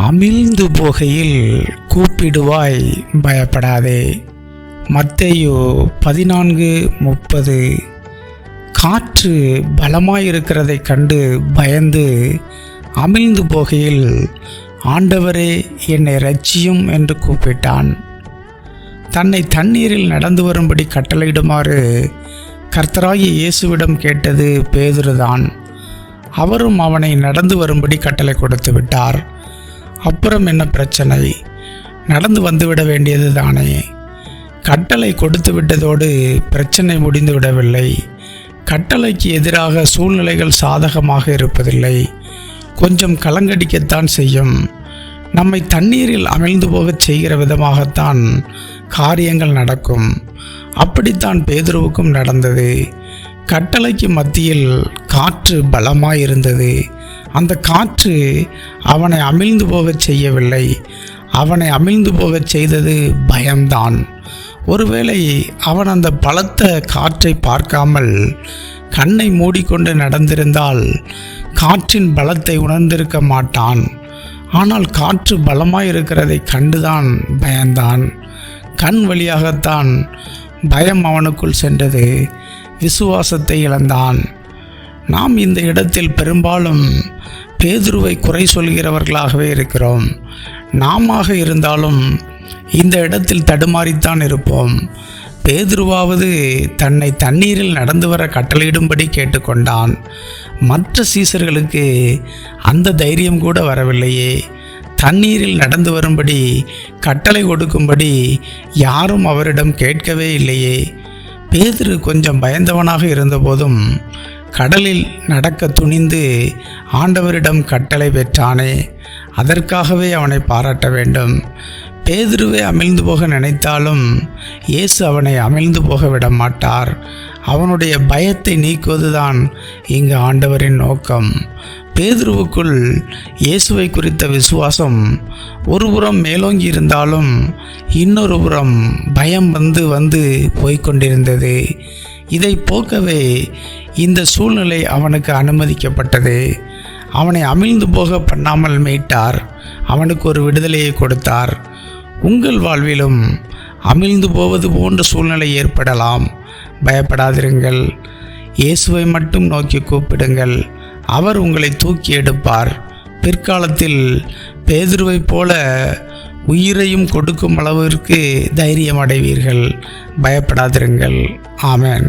அமிழ்ந்து போகையில் கூப்பிடுவாய் பயப்படாதே. மத்தையோ பதினான்கு முப்பது. காற்று பலமாயிருக்கிறதைக் கண்டு பயந்து அமிழ்ந்து போகையில் ஆண்டவரே என்னை ரட்சியும் என்று கூப்பிட்டான். தன்னை தண்ணீரில் நடந்து வரும்படி கட்டளையிடுமாறு கர்த்தராகிய இயேசுவிடம் கேட்டது பேதுருதான். அவரும் அவனை நடந்து வரும்படி கட்டளை கொடுத்து விட்டார் அப்புறம் என்ன பிரச்சனை? நடந்து வந்துவிட வேண்டியது தானே. கட்டளை கொடுத்து விட்டதோடு பிரச்சனை முடிந்து விடவில்லை. கட்டளைக்கு எதிராக சூழ்நிலைகள் சாதகமாக இருப்பதில்லை. கொஞ்சம் கலங்கடிக்கத்தான் செய்யும். நம்மை தண்ணீரில் அமிழ்ந்து போகச் செய்கிற விதமாகத்தான் காரியங்கள் நடக்கும். அப்படித்தான் பேதுருவுக்கும் நடந்தது. கட்டளைக்கு மத்தியில் காற்று பலமாயிருந்தது. அந்த காற்று அவனை அமிழ்ந்து போகச் செய்யவில்லை. அவனை அமிழ்ந்து போகச் செய்தது பயம்தான். ஒருவேளை அவன் அந்த பலத்த காற்றை பார்க்காமல் கண்ணை மூடிக்கொண்டு நடந்திருந்தால் காற்றின் பலத்தை உணர்ந்திருக்க மாட்டான். ஆனால் காற்று பலமாயிருக்கிறதை கண்டுதான் பயந்தான். கண் வழியாகத்தான் பயம் அவனுக்குள் சென்றது. விசுவாசத்தை இழந்தான். நாம் இந்த இடத்தில் பெரும்பாலும் பேதுருவை குறை சொல்கிறவர்களாகவே இருக்கிறோம். நாமாக இருந்தாலும் இந்த இடத்தில் தடுமாறித்தான் இருப்போம். பேதுருவாவது தன்னை தண்ணீரில் நடந்து வர கட்டளையிடும்படி கேட்டுக்கொண்டான். மற்ற சீசர்களுக்கு அந்த தைரியம் கூட வரவில்லையே. தண்ணீரில் நடந்து வரும்படி கட்டளை கொடுக்கும்படி யாரும் அவரிடம் கேட்கவே இல்லையே. பேதுரு கொஞ்சம் பயந்தவனாக இருந்தபோதும் கடலில் நடக்க துணிந்து ஆண்டவரிடம் கட்டளை பெற்றானே அதற்காகவே அவனை பாராட்ட வேண்டும். பேதுருவை அமிழ்ந்து போக நினைத்தாலும் இயேசு அவனை அமிழ்ந்து போக விட மாட்டார் அவனுடைய பயத்தை நீக்குவதுதான் இங்கு ஆண்டவரின் நோக்கம். பேதுருவுக்குள் இயேசுவை குறித்த விசுவாசம் ஒருபுறம் மேலோங்கி இருந்தாலும் இன்னொரு புறம் பயம் வந்து வந்து போய்க்கொண்டிருந்தது இதை போக்கவே இந்த சூழ்நிலை அவனுக்கு அனுமதிக்கப்பட்டது. அவனை அமிழ்ந்து போக பண்ணாமல் மீட்டார். அவனுக்கு ஒரு விடுதலையை கொடுத்தார். உங்கள் வாழ்விலும் அமிழ்ந்து போவது போன்ற சூழ்நிலை ஏற்படலாம். பயப்படாதிருங்கள். இயேசுவை மட்டும் நோக்கி கூப்பிடுங்கள். அவர் உங்களை தூக்கி எடுப்பார். பிற்காலத்தில் பேதுருவைப் போல உயிரையும் கொடுக்கும் அளவிற்கு தைரியம் அடைவீர்கள். பயப்படாதிருங்கள். ஆமேன்.